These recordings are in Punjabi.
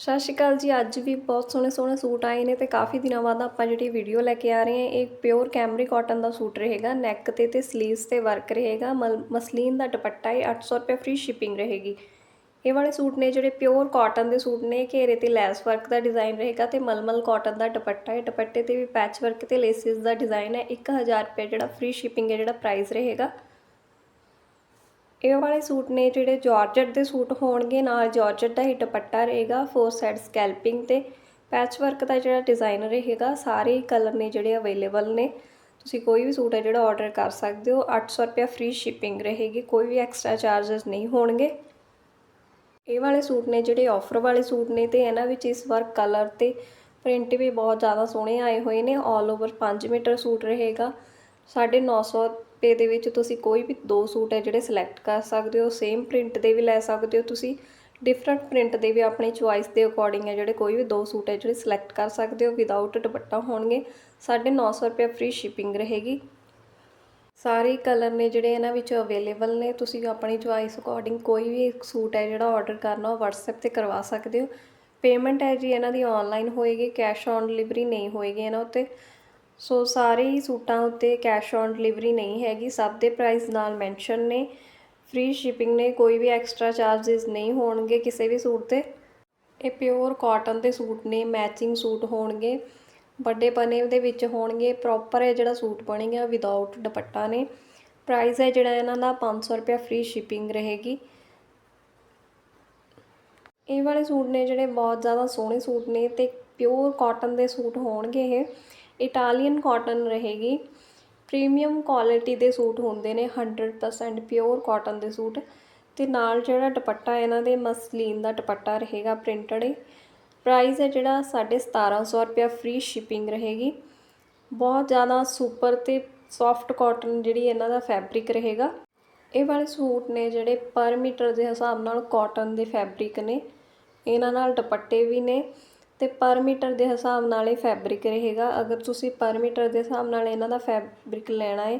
ਸਤਿ ਸ਼੍ਰੀ ਅਕਾਲ ਜੀ, ਅੱਜ ਵੀ ਬਹੁਤ ਸੋਹਣੇ ਸੋਹਣੇ ਸੂਟ ਆਏ ਨੇ ਤੇ ਕਾਫੀ ਦਿਨਾਂ ਬਾਅਦ ਆਪਾਂ ਜਿਹੜੀ ਵੀਡੀਓ ਲੈ ਕੇ ਆ ਰਹੇ ਹਾਂ, ਇਹ ਪਿਓਰ ਕੈਮਰੀ ਕਾਟਨ ਦਾ ਸੂਟ ਰਹੇਗਾ ਨੈਕ ਤੇ ਤੇ 슬ੀਵਸ ਤੇ ਵਰਕ ਰਹੇਗਾ, ਮਲ- ਮਸਲੀਨ ਦਾ ਦੁਪੱਟਾ ਹੈ 800 ਰੁਪਏ ਫ੍ਰੀ ਸ਼ਿਪਿੰਗ ਰਹੇਗੀ। ਇਹ ਵਾਲੇ ਸੂਟ ਨੇ ਜਿਹੜੇ ਪਿਓਰ ਕਾਟਨ ਦੇ ਸੂਟ ਨੇ, ਘੇਰੇ ਤੇ ਲੈਸ ਵਰਕ ਦਾ ਡਿਜ਼ਾਈਨ ਰਹੇਗਾ ਤੇ ਮਲਮਲ ਕਾਟਨ ਦਾ ਦੁਪੱਟਾ ਹੈ ਦੁਪੱਟੇ ਤੇ ਵੀ ਪੈਚ ਵਰਕ ਤੇ ਲੇਸਿਸ ਦਾ ਡਿਜ਼ਾਈਨ ਹੈ 1000 ਰੁਪਏ ਜਿਹੜਾ ਫ੍ਰੀ ਸ਼ਿਪਿੰਗ ਹੈ ਜਿਹੜਾ ਪ੍ਰਾਈਸ ਰਹੇਗਾ। ਇਹ ਵਾਲੇ ਸੂਟ ਨੇ ਜਿਹੜੇ ਜਾਰਜਟ ਦੇ ਸੂਟ ਹੋਣਗੇ, ਨਾਲ ਜਾਰਜਟ ਦਾ ਹੀ ਦੁਪੱਟਾ ਰਹੇਗਾ ਫੋਰ ਸਾਈਡ ਸਕੈਲਪਿੰਗ ਤੇ ਪੈਚ ਵਰਕ ਦਾ ਜਿਹੜਾ ਡਿਜ਼ਾਈਨ ਰਹੇਗਾ, ਸਾਰੇ ਹੀ ਕਲਰ ਨੇ ਜਿਹੜੇ ਅਵੇਲੇਬਲ ਨੇ। ਤੁਸੀਂ ਕੋਈ ਵੀ ਸੂਟ ਹੈ ਜਿਹੜਾ ਆਰਡਰ ਕਰ ਸਕਦੇ ਹੋ 800 ਰੁਪਏ ਫ੍ਰੀ ਸ਼ਿਪਿੰਗ ਰਹੇਗੀ, ਕੋਈ ਵੀ ਐਕਸਟਰਾ ਚਾਰजेस ਨਹੀਂ ਹੋਣਗੇ। ਇਹ ਵਾਲੇ ਸੂਟ ਨੇ ਜਿਹੜੇ ਆਫਰ ਵਾਲੇ ਸੂਟ ਨੇ ਤੇ ਇਹਨਾਂ ਵਿੱਚ ਇਸ ਵਾਰ ਕਲਰ ਤੇ ਪ੍ਰਿੰਟ ਵੀ ਬਹੁਤ ਜ਼ਿਆਦਾ ਸੋਹਣੇ ਆਏ ਹੋਏ ਨੇ ਆਲ ਓਵਰ 5 ਮੀਟਰ ਸੂਟ ਰਹੇਗਾ। 950 ਰੁਪਏ ਦੇ ਵਿੱਚ ਤੁਸੀਂ ਕੋਈ ਵੀ ਦੋ ਸੂਟ ਹੈ ਜਿਹੜੇ ਸਿਲੈਕਟ ਕਰ ਸਕਦੇ ਹੋ ਸੇਮ ਪ੍ਰਿੰਟ ਦੇ ਵੀ ਲੈ ਸਕਦੇ ਹੋ ਤੁਸੀਂ ਡਿਫਰੈਂਟ ਪ੍ਰਿੰਟ ਦੇ ਵੀ ਆਪਣੀ ਚੁਆਇਸ ਦੇ ਅਕੋਰਡਿੰਗ ਹੈ ਜਿਹੜੇ ਕੋਈ ਵੀ ਦੋ ਸੂਟ ਹੈ ਜਿਹੜੇ ਸਿਲੈਕਟ ਕਰ ਸਕਦੇ ਹੋ ਵਿਦਆਊਟ ਦੁਪੱਟਾ ਹੋਣਗੇ 950 ਰੁਪਏ ਫ੍ਰੀ ਸ਼ਿਪਿੰਗ ਰਹੇਗੀ। ਸਾਰੇ ਕਲਰ ਨੇ ਜਿਹੜੇ ਇਹਨਾਂ ਵਿੱਚ ਅਵੇਲੇਬਲ ਨੇ, ਤੁਸੀਂ ਆਪਣੀ ਚੁਆਇਸ ਅਕੋਰਡਿੰਗ ਕੋਈ ਵੀ ਇੱਕ ਸੂਟ ਹੈ ਜਿਹੜਾ ਆਰਡਰ ਕਰਨਾ ਉਹ WhatsApp ਤੇ ਕਰਵਾ ਸਕਦੇ ਹੋ। ਪੇਮੈਂਟ ਹੈ ਜੀ, ਇਹਨਾਂ ਦੀ ਆਨਲਾਈਨ ਹੋਏਗੀ ਕੈਸ਼ ਔਨ ਡਿਲੀਵਰੀ ਨਹੀਂ ਹੋਏਗੀ ਇਹਨਾਂ ਉੱਤੇ। ਸੋ ਸਾਰੇ ਹੀ ਸੂਟਾਂ ਉੱਤੇ ਕੈਸ਼ ਔਨ ਡਿਲੀਵਰੀ ਨਹੀਂ ਹੈਗੀ, ਸਭ ਦੇ ਪ੍ਰਾਈਸ ਨਾਲ ਮੈਂਸ਼ਨ ਨੇ। ਫ੍ਰੀ ਸ਼ਿਪਿੰਗ ਨੇ, ਕੋਈ ਵੀ ਐਕਸਟਰਾ ਚਾਰजेस ਨਹੀਂ ਹੋਣਗੇ ਕਿਸੇ ਵੀ ਸੂਟ ਤੇ। ਇਹ ਪਿਓਰ ਕਾਟਨ ਦੇ ਸੂਟ ਨੇ ਮੈਚਿੰਗ ਸੂਟ ਹੋਣਗੇ। ਵੱਡੇ ਪਨੇ ਦੇ ਵਿੱਚ ਹੋਣਗੇ ਪ੍ਰੋਪਰ ਇਹ ਜਿਹੜਾ ਸੂਟ ਬਣੇਗਾ ਵਿਦਆਊਟ ਦੁਪੱਟਾ ਨੇ। ਪ੍ਰਾਈਸ ਹੈ ਜਿਹੜਾ ਇਹਨਾਂ ਦਾ 500 ਰੁਪਏ ਫ੍ਰੀ ਸ਼ਿਪਿੰਗ ਰਹੇਗੀ। ਇਹ ਵਾਲੇ ਸੂਟ ਨੇ ਜਿਹੜੇ ਬਹੁਤ ਜ਼ਿਆਦਾ ਸੋਹਣੇ ਸੂਟ ਨੇ ਤੇ ਪਿਓਰ ਕਾਟਨ ਦੇ ਸੂਟ ਹੋਣਗੇ ਇਹ। ਇਟਾਲੀਅਨ ਕਾਟਨ ਰਹੇਗੀ। ਪ੍ਰੀਮੀਅਮ ਕੁਆਲਿਟੀ ਦੇ ਸੂਟ ਹੁੰਦੇ ਨੇ 100% ਪਿਓਰ ਕਾਟਨ ਦੇ ਸੂਟ। ਤੇ ਨਾਲ ਜਿਹੜਾ ਦੁਪੱਟਾ ਇਹਨਾਂ ਦੇ ਮਸਲੀਨ ਦਾ ਦੁਪੱਟਾ ਰਹੇਗਾ ਪ੍ਰਿੰਟਡ ਪ੍ਰਾਈਸ ਹੈ ਜਿਹੜਾ 1750 ਰੁਪਏ ਫ੍ਰੀ ਸ਼ਿਪਿੰਗ ਰਹੇਗੀ। ਬਹੁਤ ਜ਼ਿਆਦਾ ਸੁਪਰ ਤੇ ਸੌਫਟ ਕਾਟਨ ਜਿਹੜੀ ਇਹਨਾਂ ਦਾ ਫੈਬਰਿਕ ਰਹੇਗਾ। ਇਹ ਵਾਲੇ ਸੂਟ ਨੇ ਜਿਹੜੇ ਪਰ ਮੀਟਰ ਦੇ ਹਿਸਾਬ ਨਾਲ ਕਾਟਨ ਦੇ ਫੈਬਰਿਕ ਨੇ। ਇਹਨਾਂ ਨਾਲ ਦੁਪੱਟੇ ਵੀ ਨੇ। ਅਤੇ ਪਰ ਮੀਟਰ ਦੇ ਹਿਸਾਬ ਨਾਲ ਇਹ ਫੈਬਰਿਕ ਰਹੇਗਾ। ਅਗਰ ਤੁਸੀਂ ਪਰ ਮੀਟਰ ਦੇ ਹਿਸਾਬ ਨਾਲ ਇਹਨਾਂ ਦਾ ਫੈਬਰਿਕ ਲੈਣਾ ਹੈ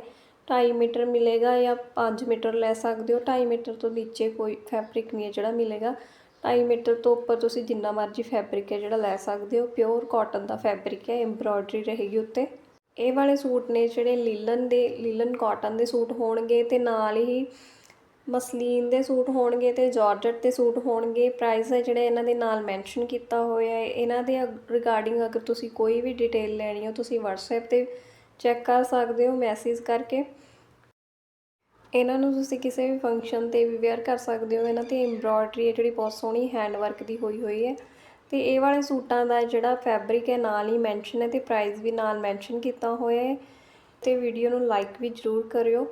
ਢਾਈ ਮੀਟਰ ਮਿਲੇਗਾ ਜਾਂ 5 ਮੀਟਰ ਲੈ ਸਕਦੇ ਹੋ। ਢਾਈ ਮੀਟਰ ਤੋਂ ਨੀਚੇ ਕੋਈ ਫੈਬਰਿਕ ਨਹੀਂ ਹੈ ਜਿਹੜਾ ਮਿਲੇਗਾ। ਢਾਈ ਮੀਟਰ ਤੋਂ ਉੱਪਰ ਤੁਸੀਂ ਜਿੰਨਾ ਮਰਜ਼ੀ ਫੈਬਰਿਕ ਹੈ ਜਿਹੜਾ ਲੈ ਸਕਦੇ ਹੋ। ਪਿਓਰ ਕਾਟਨ ਦਾ ਫੈਬਰਿਕ ਹੈ ਐਮਬ੍ਰੋਇਡਰੀ ਰਹੇਗੀ ਉੱਤੇ। ਇਹ ਵਾਲੇ ਸੂਟ ਨੇ ਜਿਹੜੇ ਲੀਲਨ ਦੇ, ਲੀਲਨ ਕਾਟਨ ਦੇ ਸੂਟ ਹੋਣਗੇ ਤੇ ਨਾਲ ਹੀ ਮਸਲੀਨ ਦੇ ਸੂਟ ਹੋਣਗੇ ਤੇ ਜਾਰਜਟ ਦੇ ਸੂਟ ਹੋਣਗੇ। ਪ੍ਰਾਈਸ ਹੈ ਜਿਹੜੇ ਇਹਨਾਂ ਦੇ ਨਾਲ ਮੈਂਸ਼ਨ ਕੀਤਾ ਹੋਇਆ ਹੈ। ਇਹਨਾਂ ਦੇ ਰਿਗਾਰਡਿੰਗ ਅਗਰ ਤੁਸੀਂ ਕੋਈ ਵੀ ਡਿਟੇਲ ਲੈਣੀ ਹੋ, ਤੁਸੀਂ WhatsApp ਤੇ ਚੈੱਕ ਕਰ ਸਕਦੇ ਹੋ ਮੈਸੇਜ ਕਰਕੇ। ਇਹਨਾਂ ਨੂੰ ਤੁਸੀਂ ਕਿਸੇ ਵੀ ਫੰਕਸ਼ਨ ਤੇ ਵੀ ਵੇਅਰ ਕਰ ਸਕਦੇ ਹੋ। ਇਹਨਾਂ ਤੇ ਐਮਬ੍ਰੋਇਡਰੀ ਹੈ ਜਿਹੜੀ ਬਹੁਤ ਸੋਹਣੀ ਹੈਂਡ ਵਰਕ ਦੀ ਹੋਈ ਹੋਈ ਹੈ। ਤੇ ਇਹ ਵਾਲੇ ਸੂਟਾਂ ਦਾ ਜਿਹੜਾ ਫੈਬਰਿਕ ਹੈ ਨਾਲ ਹੀ ਮੈਂਸ਼ਨ ਹੈ ਤੇ ਪ੍ਰਾਈਸ ਵੀ ਨਾਲ ਮੈਂਸ਼ਨ ਕੀਤਾ ਹੋਇਆ ਹੈ। ਤੇ ਵੀਡੀਓ ਨੂੰ ਲਾਈਕ ਵੀ ਜ਼ਰੂਰ ਕਰਿਓ।